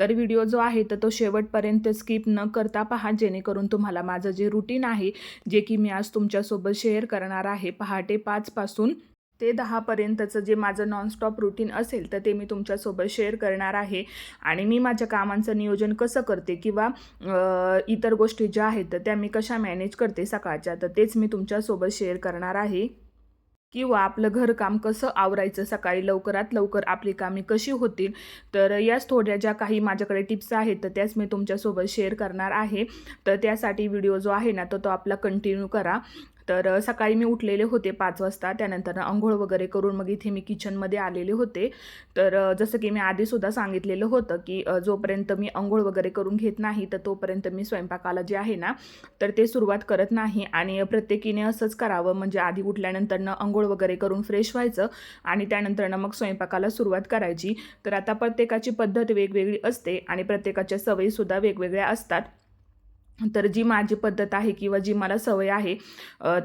तर व्हिडिओ जो आहे तर तो शेवटपर्यंत स्किप न करता पहा जेणेकरून तुम्हाला माझं जे रुटीन आहे जे की मी आज तुमच्यासोबत शेअर करणार आहे पहाटे पाचपासून ते दहापर्यंतचं जे माझं नॉनस्टॉप रुटीन असेल तर ते मी तुमच्यासोबत शेअर करणार आहे. आणि मी माझ्या कामांचं नियोजन कसं करते किंवा इतर गोष्टी ज्या आहेत तर त्या मी कशा मॅनेज करते सकाळच्या तर तेच मी तुमच्यासोबत शेअर करणार आहे. किंवा आपलं घरकाम कसं आवरायचं सकाळी लवकरात लवकर आपली कामे कशी होतील? तर याच थोड्या ज्या काही माझ्याकडे टिप्स आहेत तर त्याच मी तुमच्यासोबत शेअर करणार आहे. तर त्यासाठी व्हिडिओ जो आहे ना तर तो आपला कंटिन्यू करा. तर सकाळी मी उठलेले होते पाच वाजता. त्यानंतर आंघोळ वगैरे करून मग इथे मी किचनमध्ये आलेले होते. तर जसं की मी आधीसुद्धा सांगितलेलं होतं की जोपर्यंत मी आंघोळ वगैरे करून घेत नाही तर तोपर्यंत मी स्वयंपाकाला जे आहे ना तर ते सुरुवात करत नाही. आणि प्रत्येकीने असंच करावं. म्हणजे आधी उठल्यानंतरनं आंघोळ वगैरे करून फ्रेश व्हायचं आणि त्यानंतरनं मग स्वयंपाकाला सुरुवात करायची. तर आता प्रत्येकाची पद्धत वेगवेगळी असते आणि प्रत्येकाच्या सवयीसुद्धा वेगवेगळ्या असतात. तर जी माझी पद्धत आहे किंवा जी मला सवय आहे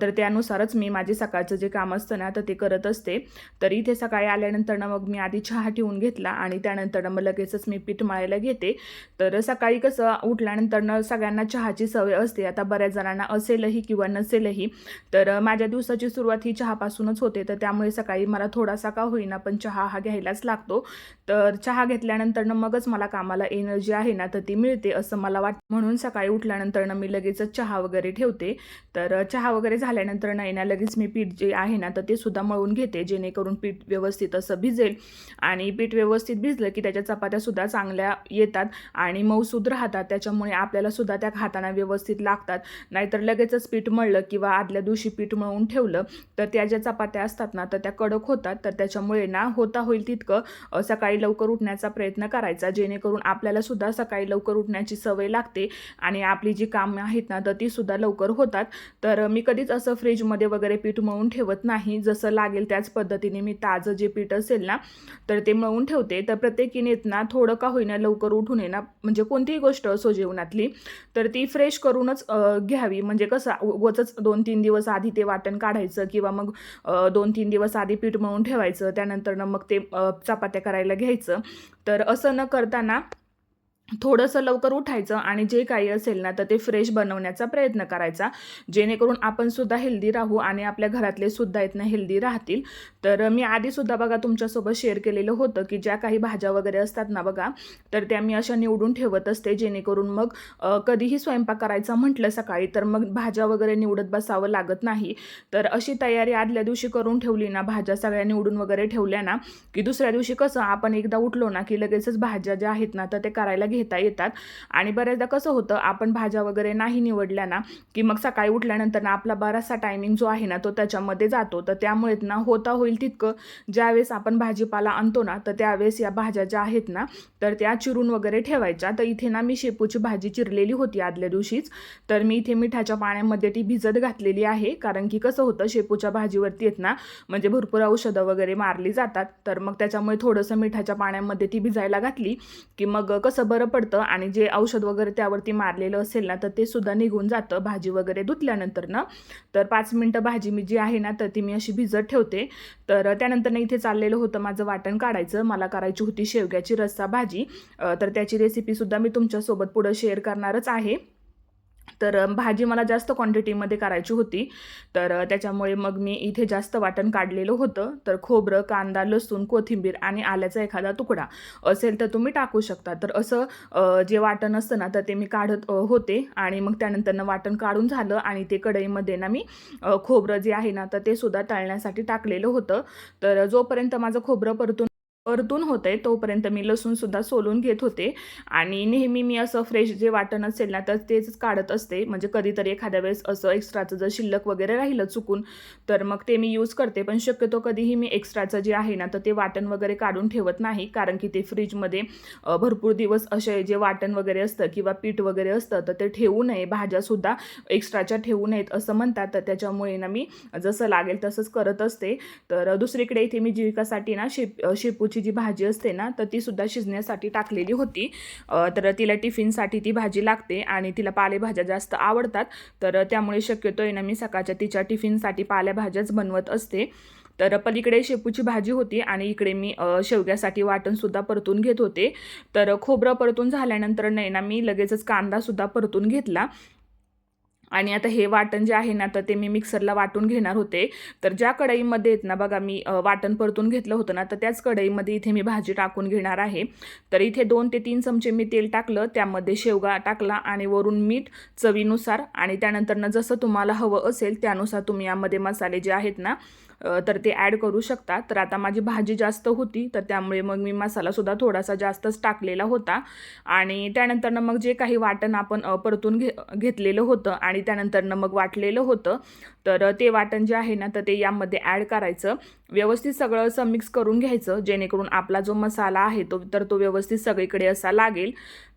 तर त्यानुसारच मी माझे सकाळचं जे काम असतं ना तर ते करत असते. तर इथे सकाळी आल्यानंतरनं मग मी आधी चहा ठेवून घेतला आणि त्यानंतरनं मग लगेचच मी पीठ मळायला घेते. तर सकाळी कसं उठल्यानंतरनं सगळ्यांना चहाची सवय असते. आता बऱ्याच जणांना असेलही किंवा नसेलही तर माझ्या दिवसाची सुरुवात ही चहापासूनच होते. तर त्यामुळे सकाळी मला थोडासा का होईना पण चहा हा घ्यायलाच लागतो. तर चहा घेतल्यानंतरनं मगच मला कामाला एनर्जी आहे ना तर ती मिळते असं मला वाटतं. म्हणून सकाळी उठल्यानंतर उठल्यानंतरनं मी लगेचच चहा वगैरे ठेवते. तर चहा वगैरे झाल्यानंतर नाही ना लगेच मी पीठ जे आहे ना तर ते सुद्धा मळून घेते जेणेकरून पीठ व्यवस्थित असं भिजेल. आणि पीठ व्यवस्थित भिजलं की त्याच्या चपात्यासुद्धा चांगल्या येतात आणि मऊसूद राहतात. त्याच्यामुळे आपल्याला सुद्धा त्या खाताना व्यवस्थित लागतात. नाहीतर लगेचच पीठ मळलं किंवा आदल्या दिवशी पीठ मळून ठेवलं तर त्या ज्या चपात्या असतात ना तर त्या कडक होतात. तर त्याच्यामुळे ना होता होईल तितकं सकाळी लवकर उठण्याचा प्रयत्न करायचा जेणेकरून आपल्याला सुद्धा सकाळी लवकर उठण्याची सवय लागते आणि आपली जी कामं आहेत ना तर ती सुद्धा लवकर होतात. तर मी कधीच असं फ्रीजमध्ये वगैरे पीठ मळून ठेवत नाही. जसं लागेल त्याच पद्धतीने मी ताजं जे पीठ असेल ना तर ते मळून ठेवते. तर प्रत्येकीने ना थोडं का होईना लवकर उठून येणार म्हणजे कोणतीही गोष्ट असो जेवणातली तर ती फ्रेश करूनच घ्यावी. म्हणजे कसं उगाचच दोन तीन दिवस आधी ते वाटण काढायचं किंवा मग दोन तीन दिवस आधी पीठ मळून ठेवायचं. त्यानंतरनं मग ते चपात्या करायला घ्यायचं. तर असं न करताना थोडंसं लवकर उठायचं आणि जे काही असेल ना तर ते फ्रेश बनवण्याचा प्रयत्न करायचा. जेणेकरून आपण सुद्धा हेल्दी राहू आणि आपल्या घरातले सुद्धा आहेत ना हेल्दी राहतील. तर मी आधीसुद्धा बघा तुमच्यासोबत शेअर केलेलं होतं की ज्या काही भाज्या वगैरे असतात ना बघा तर त्या मी अशा निवडून ठेवत असते. जेणेकरून मग कधीही स्वयंपाक करायचा म्हटलं सकाळी तर मग भाज्या वगैरे निवडत बसावं लागत नाही. तर अशी तयारी आदल्या दिवशी करून ठेवली ना भाज्या सगळ्या निवडून वगैरे ठेवल्या ना की दुसऱ्या दिवशी कसं आपण एकदा उठलो ना की लगेचच भाज्या ज्या आहेत ना तर ते करायला घेता येतात. आणि बऱ्याचदा कसं होतं आपण भाज्या वगैरे नाही निवडल्या ना की मग सकाळी उठल्यानंतर ना आपला बराचसा टायमिंग जो आहे ना तो त्याच्यामध्ये जातो. तर त्यामुळे ना होता होईल तितकं. ज्यावेळेस आपण भाजीपाला आणतो ना तर त्यावेळेस या भाज्या ज्या आहेत ना तर त्या चिरून वगैरे ठेवायच्या. तर इथे ना मी शेपूची भाजी चिरलेली होती आदल्या दिवशीच. तर मी इथे मिठाच्या पाण्यामध्ये ती भिजत घातलेली आहे. कारण की कसं होतं शेपूच्या भाजीवरती येत ना म्हणजे भरपूर औषधं वगैरे मारली जातात. तर मग त्याच्यामुळे थोडंसं मिठाच्या पाण्यामध्ये ती भिजायला घातली की मग कसं बरं पडतं आणि जे औषध वगैरे त्यावरती मारलेलं असेल ना तर ते सुद्धा निघून जातं भाजी वगैरे धुतल्यानंतर ना. तर पाच मिनटं भाजी मी जी आहे ना तर ती मी अशी भिजत ठेवते. तर त्यानंतर ना इथे चाललेलं होतं माझं वाटण काढायचं. मला करायची होती शेवग्याची रस्सा भाजी. तर त्याची रेसिपीसुद्धा मी तुमच्यासोबत पुढं शेअर करणारच आहे. तर भाजी मला जास्त क्वांटिटीमध्ये करायची होती. तर त्याच्यामुळे मग मी इथे जास्त वाटण काढलेलं होतं. तर खोबरं कांदा लसूण कोथिंबीर आणि आल्याचा एखादा तुकडा असेल तर तुम्ही टाकू शकता. तर असं जे वाटण असतं ना तर ते मी काढत होते. आणि मग त्यानंतरनं वाटण काढून झालं आणि ते कढईमध्ये ना मी खोबरं जे आहे ना तर ते सुद्धा तळण्यासाठी टाकलेलं होतं. तर जोपर्यंत माझं खोबरं परतून परतून होते तोपर्यंत मी लसूणसुद्धा सोलून घेत होते. आणि नेहमी मी असं फ्रेश जे वाटण असेल ना तर तेच काढत असते. म्हणजे कधीतरी एखाद्या वेळेस असं एक्स्ट्राचं जर शिल्लक वगैरे राहिलं चुकून तर मग ते मी यूज करते. पण शक्यतो कधीही मी एक्स्ट्राचं जे आहे ना तर ते वाटण वगैरे काढून ठेवत नाही. कारण की ते फ्रीजमध्ये भरपूर दिवस असे जे वाटण वगैरे असतं किंवा पीठ वगैरे असतं तर ते ठेवू नये. भाज्यासुद्धा एक्स्ट्राच्या ठेवू नयेत असं म्हणतात. तर त्याच्यामुळे ना मी जसं लागेल तसंच करत असते. तर दुसरीकडे इथे मी जीविकासाठी ना शेप शेपूची जी भाजी असते ना तर ती सुद्धा शिजण्यासाठी टाकलेली होती. तर तिला टिफिनसाठी ती भाजी लागते आणि तिला पालेभाज्या जास्त आवडतात. तर त्यामुळे शक्यतो आहे ना मी सकाळच्या तिच्या टिफिनसाठी पालेभाज्याच बनवत असते. तर पलीकडे शेपूची भाजी होती आणि इकडे मी शेवग्यासाठी वाटणसुद्धा परतून घेत होते. तर खोबरं परतून झाल्यानंतर नाही ना मी लगेचच कांदासुद्धा परतून घेतला. आणि आता हे वाटण जे आहे ना तर ते मी मिक्सरला वाटून घेणार होते. तर ज्या कढईमध्ये आहेत ना बघा मी वाटण परतून घेतलं होतं ना तर त्याच कढईमध्ये इथे मी भाजी टाकून घेणार आहे. तर इथे दोन ते तीन चमचे मी तेल टाकलं त्यामध्ये शेवगा टाकला आणि वरून मीठ चवीनुसार आणि त्यानंतरनं जसं तुम्हाला हवं असेल त्यानुसार तुम्ही यामध्ये मसाले जे आहेत ना तर ते ॲड करू शकता तर आता माझी भाजी जास्त होती तर त्यामुळे मग मी मसालासुद्धा थोडासा जास्तच टाकलेला होता. आणि त्यानंतरनं मग जे काही वाटण आपण परतून घे घेतलेलं होतं आणि त्यानंतरनं मग वाटलेलं होतं तर ते वाटण जे आहे ना तर ते यामध्ये ॲड करायचं. व्यवस्थित सगळं असं मिक्स करून घ्यायचं जेणेकरून आपला जो मसाला आहे तो तर तो व्यवस्थित सगळीकडे असा लागेल.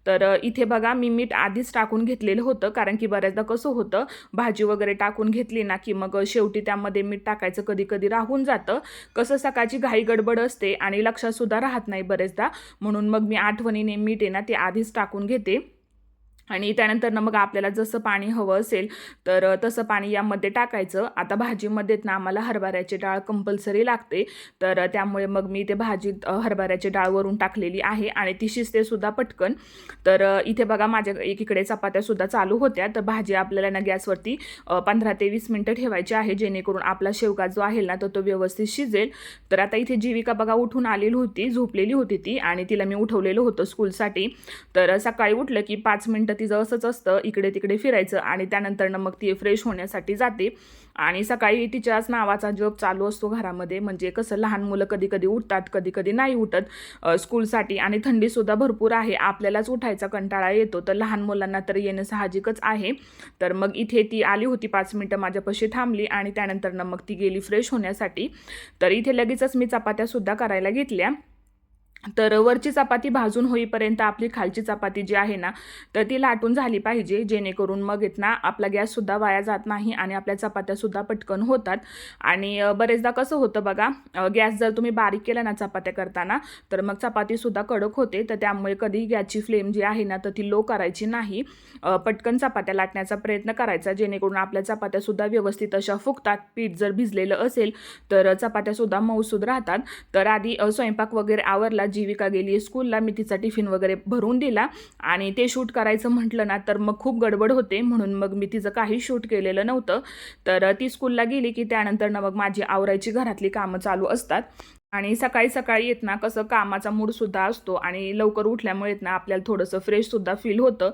तर इथे बघा मी मीठ आधीच टाकून घेतलेलं होतं कारण की बऱ्याचदा कसं होतं भाजी वगैरे टाकून घेतली ना की मग शेवटी त्यामध्ये मीठ टाकायचं कधी कधी राहून जातं. कसं सकाळची घाई गडबड असते आणि लक्षातसुद्धा राहत नाही बरेचदा म्हणून मग मी आठवणीने मीठ आहे ना ते आधीच टाकून घेते. आणि त्यानंतर ना मग आपल्याला जसं पाणी हवं असेल तर तसं पाणी यामध्ये टाकायचं. आता भाजीमध्ये ना आम्हाला हरभऱ्याची डाळ कंपल्सरी लागते. तर त्यामुळे मग मी ते भाजीत हरभऱ्याची डाळ वरून टाकलेली आहे आणि ती शिजते सुद्धा पटकन. तर इथे बघा माझ्या एकीकडे चपात्यासुद्धा चालू होत्या. तर भाजी आपल्याला ना गॅसवरती पंधरा ते वीस मिनटं ठेवायची आहे. जेणेकरून आपला शेवगा जो आहे ना तर तो व्यवस्थित शिजेल. तर आता इथे जीविका बघा उठून आलेली होती झोपलेली होती ती आणि तिला मी उठवलेलं होतं स्कूलसाठी. तर सकाळी उठलं की पाच मिनटं तिचं असंच असतं इकडे तिकडे फिरायचं आणि त्यानंतरनं मग ती फ्रेश होण्यासाठी जाते. आणि सकाळी तिच्याच नावाचा जप चालू असतो घरामध्ये म्हणजे कसं लहान मुलं कधी कधी उठतात कधी कधी नाही उठत स्कूलसाठी आणि थंडीसुद्धा भरपूर आहे आपल्यालाच उठायचा कंटाळा येतो. तर लहान मुलांना तर येणं साहजिकच आहे. तर मग इथे ती आली होती पाच मिनटं माझ्यापाशी थांबली आणि त्यानंतरनं मग ती गेली फ्रेश होण्यासाठी. तर इथे लगेचच मी चपात्यासुद्धा करायला घेतल्या. तर वरची चपाती भाजून होईपर्यंत आपली खालची चपाती जी आहे ना तर ती लाटून झाली पाहिजे जेणेकरून मग येत ना आपला गॅससुद्धा वाया जात नाही आणि आपल्या चपात्यासुद्धा पटकन होतात. आणि बरेचदा कसं होतं बघा गॅस जर तुम्ही बारीक केला ना चपात्या करताना तर मग चपातीसुद्धा कडक होते. तर त्यामुळे कधी गॅसची फ्लेम जी आहे ना तर ती लो करायची नाही. पटकन चपात्या लाटण्याचा प्रयत्न करायचा जेणेकरून आपल्या चपात्यासुद्धा व्यवस्थित अशा फुगतात. पीठ जर भिजलेलं असेल तर चपात्यासुद्धा मऊसूद राहतात. तर आधी स्वयंपाक वगैरे आवरला जीविका गेली आहे स्कूलला मी तिचा टिफिन वगैरे भरून दिला आणि ते शूट करायचं म्हटलं ना तर मग खूप गडबड होते. म्हणून मग मी तिचं काही शूट केलेलं नव्हतं. तर ती स्कूलला गेली की त्यानंतर ना मग माझी आवरायची घरातली कामं चालू असतात. आणि सकाळी सकाळी येत ना कसं कामाचा मूडसुद्धा असतो आणि लवकर उठल्यामुळे येत ना आपल्याला थोडंसं फ्रेशसुद्धा फील होतं.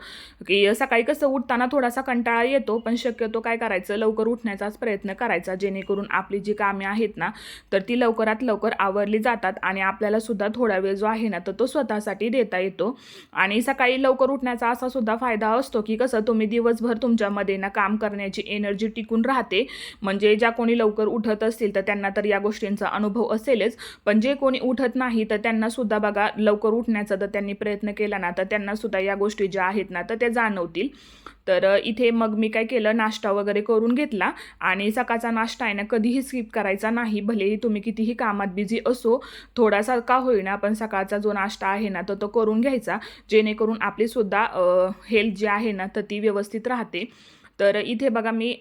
की सकाळी कसं उठताना थोडासा कंटाळा येतो पण शक्यतो काय करायचं लवकर उठण्याचाच प्रयत्न करायचा. जेणेकरून आपली जी कामे आहेत ना तर ती लवकरात लवकर आवरली जातात आणि आपल्याला सुद्धा थोडा वेळ जो आहे ना तर तो स्वतःसाठी देता येतो. आणि सकाळी लवकर उठण्याचा असा सुद्धा फायदा असतो की कसं तुम्ही दिवसभर तुमच्यामध्ये ना काम करण्याची एनर्जी टिकून राहते. म्हणजे ज्या कोणी लवकर उठत असतील तर त्यांना तर या गोष्टींचा अनुभव असेलच. पण जे कोणी उठत नाही तर त्यांना सुद्धा बघा लवकर उठण्याचा तर त्यांनी प्रयत्न केला ना तर त्यांना सुद्धा या गोष्टी ज्या आहेत ना तर त्या जाणवतील. तर इथे मग मी काय केलं नाश्ता वगैरे करून घेतला आणि सकाळचा नाश्ता आहे ना कधीही स्किप करायचा नाही भलेही तुम्ही कितीही कामात बिझी असो थोडासा का होईना पण सकाळचा जो नाश्ता आहे ना तर तो करून घ्यायचा जेणेकरून आपली सुद्धा हेल्थ जी आहे ना तर ती व्यवस्थित राहते. तर इथे बघा मी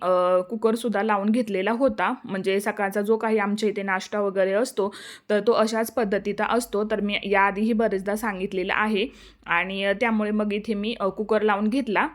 कुकरसुद्धा लावून घेतलेला होता. म्हणजे सकाळचा जो काही आमच्या इथे नाश्ता वगैरे असतो तर तो अशाच पद्धतीचा असतो. तर मी याआधीही बरेचदा सांगितलेलं आहे. आणि त्यामुळे मग इथे मी कुकर लावून घेतला.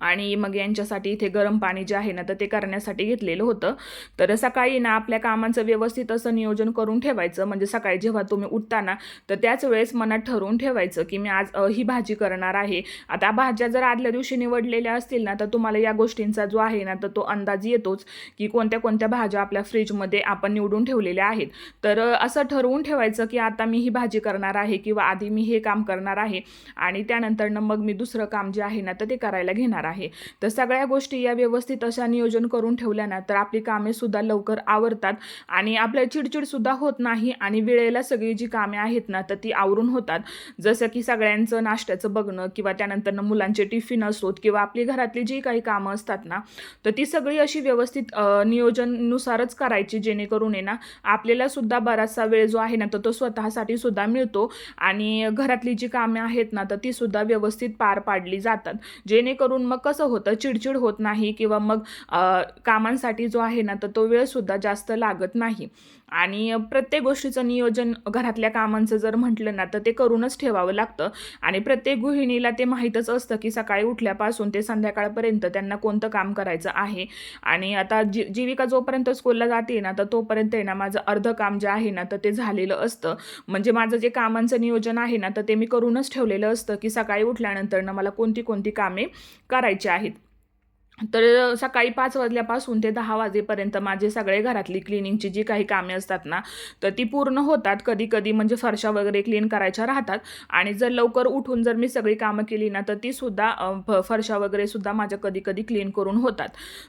आणि मग यांच्यासाठी इथे गरम पाणी जे आहे ना तर ते करण्यासाठी घेतलेलं होतं. तर सकाळी ना आपल्या कामांचं व्यवस्थित असं नियोजन करून ठेवायचं. म्हणजे सकाळी जेव्हा तुम्ही उठताना तर त्याच वेळेस मनात ठरवून ठेवायचं की मी आज ही भाजी करणार आहे. आता भाज्या जर आदल्या दिवशी निवडलेल्या असतील ना तर तुम्हाला या गोष्टींचा जो आहे ना तर तो अंदाज येतोच की कोणत्या कोणत्या भाज्या आपल्या फ्रीजमध्ये आपण निवडून ठेवलेल्या आहेत. तर असं ठरवून ठेवायचं की आता मी ही भाजी करणार आहे किंवा आधी मी हे काम करणार आहे. आणि त्यानंतर मग मी दुसरं काम जे आहे ना तर ते करायला घेणार आहे. तर सगळ्या गोष्टी या व्यवस्थित अशा नियोजन करून ठेवल्या ना तर आपली कामे सुद्धा लवकर आवरतात आणि आपल्या चिडचिडसुद्धा होत नाही आणि वेळेला सगळी जी कामे आहेत ना तर ती आवरून होतात. जसं की सगळ्यांचं नाश्त्याचं बघणं किंवा त्यानंतरनं मुलांचे टिफिन असोत किंवा आपली घरातली जी काही कामं असतात ना तर ती सगळी अशी व्यवस्थित नियोजननुसारच करायची जेणेकरून आहे ना आपल्याला सुद्धा बराचसा वेळ जो आहे ना तर तो स्वतःसाठी सुद्धा मिळतो आणि घरातली जी कामे आहेत ना तर ती सुद्धा व्यवस्थित पार पाडली जातात. जेणेकरून मग कसं होतं? चिडचिड होत नाही किंवा मग कामांसाठी जो आहे ना तर तो वेळसुद्धा जास्त लागत नाही. आणि प्रत्येक गोष्टीचं नियोजन घरातल्या कामांचं जर म्हटलं ना तर ते करूनच ठेवावं लागतं. आणि प्रत्येक गृहिणीला ते माहीतच असतं की सकाळी उठल्यापासून ते संध्याकाळपर्यंत त्यांना कोणतं काम करायचं आहे. आणि आता जी जीविका जोपर्यंत स्कूलला जाते ना तर तोपर्यंत आहे ना माझं अर्ध काम जे आहे ना तर ते झालेलं असतं. म्हणजे माझं जे कामांचं नियोजन आहे ना तर ते मी करूनच ठेवलेलं असतं की सकाळी उठल्यानंतर ना मला कोणती कोणती कामे करायचे आहेत. तर सकाळी पाच वाजल्यापासून ते दहा वाजेपर्यंत माझे सगळे घरातली क्लिनिंगची जी काही कामे असतात ना तर ती पूर्ण होतात. कधी कधी म्हणजे फरशा वगैरे क्लीन करायच्या राहतात आणि जर लवकर उठून जर मी सगळी कामं केली ना तर ती सुद्धा फ- फरशा वगैरे सुद्धा माझ्या कधी कधी क्लीन करून होतात.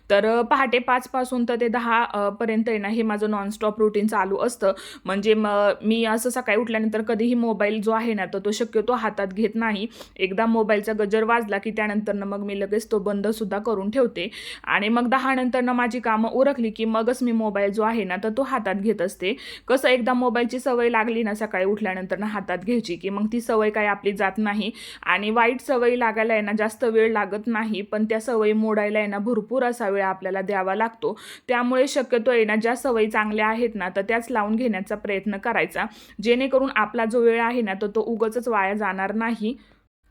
तर पहाटे पाचपासून तर ते दहा पर्यंत आहे ना हे माझं नॉनस्टॉप रुटीन चालू असतं. म्हणजे म मी असं सकाळी उठल्यानंतर कधीही मोबाईल जो आहे ना तर तो शक्यतो हातात घेत नाही. एकदा मोबाईलचा गजर वाजला की त्यानंतरनं मग मी लगेच तो बंदसुद्धा करून ठेव ठेवते. आणि मग दहा नंतरनं माझी कामं उरकली की मगच मी मोबाईल जो आहे ना तर तो हातात घेत असते. कसं एकदा मोबाईलची सवय लागली ना सकाळी उठल्यानंतर हातात घ्यायची की मग ती सवय काय आपली जात नाही. आणि वाईट सवय लागायला आहे ना जास्त वेळ लागत नाही पण त्या सवयी मोडायला आहे ना भरपूर असा वेळ आपल्याला द्यावा लागतो. त्यामुळे शक्यतो आहे ना ज्या सवयी चांगल्या आहेत ना तर त्याच लावून घेण्याचा प्रयत्न करायचा. जेणेकरून आपला जो वेळ आहे ना तर तो उगच वाया जाणार नाही.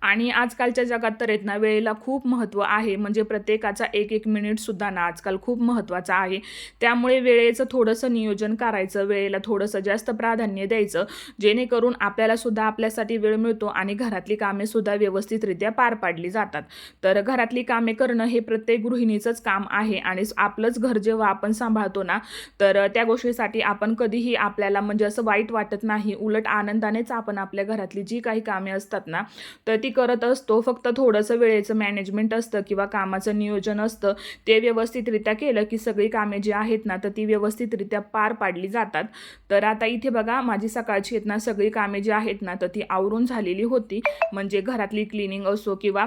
आणि आजकालच्या जगात तर आहेत ना वेळेला खूप महत्त्व आहे. म्हणजे प्रत्येकाचा एक एक मिनिटसुद्धा ना आजकाल खूप महत्त्वाचा आहे. त्यामुळे वेळेचं थोडंसं नियोजन करायचं वेळेला थोडंसं जास्त प्राधान्य द्यायचं जेणेकरून आपल्यालासुद्धा आपल्यासाठी वेळ मिळतो आणि घरातली कामेसुद्धा व्यवस्थितरित्या पार पाडली जातात. तर घरातली कामे करणं हे प्रत्येक गृहिणीचंच काम आहे आणि आपलंच घर जेव्हा आपण सांभाळतो ना तर त्या गोष्टीसाठी आपण कधीही आपल्याला म्हणजे असं वाईट वाटत नाही. उलट आनंदानेच आपण आपल्या घरातली जी काही कामे असतात ना तर ती करत असतो फक्त थोडंसं वेळेचं मॅनेजमेंट असतं किंवा कामाचं नियोजन असतं ते व्यवस्थितरित्या केलं की सगळी कामे जी आहेत ना तर ती व्यवस्थितरित्या पार पाडली जातात. तर आता इथे बघा माझी सकाळची आहेत ना सगळी कामे जी आहेत ना तर ती आवरून झालेली होती. म्हणजे घरातली क्लिनिंग असो किंवा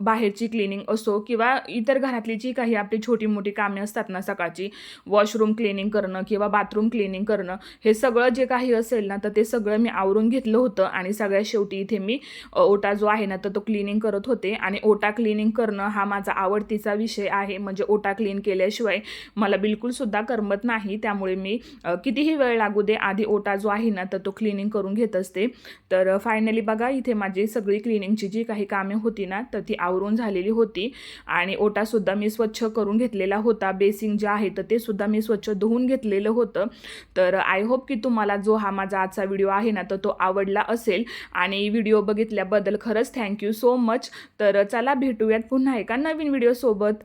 बाहेरची क्लिनिंग असो किंवा इतर घरातली जी काही आपली छोटी मोठी कामे असतात ना सकाळची वॉशरूम क्लिनिंग करणं किंवा बाथरूम क्लिनिंग करणं हे सगळं जे काही असेल ना तर ते सगळं मी आवरून घेतलं होतं आणि सगळ्या शेवटी इथे मी ओटा जो आहे ना तर तो क्लिनिंग करत होते. आणि ओटा क्लिनिंग करणं हा माझा आवडतीचा विषय आहे. म्हणजे ओटा क्लीन केल्याशिवाय मला बिलकुलसुद्धा करमत नाही. त्यामुळे मी कितीही वेळ लागू दे आधी ओटा जो आहे ना तर तो क्लिनिंग करून घेत असते. तर फायनली बघा इथे माझी सगळी क्लिनिंगची जी काही कामे होती ना तर ती आवरून झालेली होती. आणि ओटासुद्धा मी स्वच्छ करून घेतलेला होता. बेसिंग जे आहे तर ते सुद्धा मी स्वच्छ धुवून घेतलेलं होतं. तर आय होप की तुम्हाला जो हा माझा आजचा व्हिडिओ आहे ना तर तो आवडला असेल. आणि व्हिडिओ बघितल्याबद्दल खरंच थँक्यू सो मच तर चला भेटूयात पुन्हा एका नवीन व्हिडिओसोबत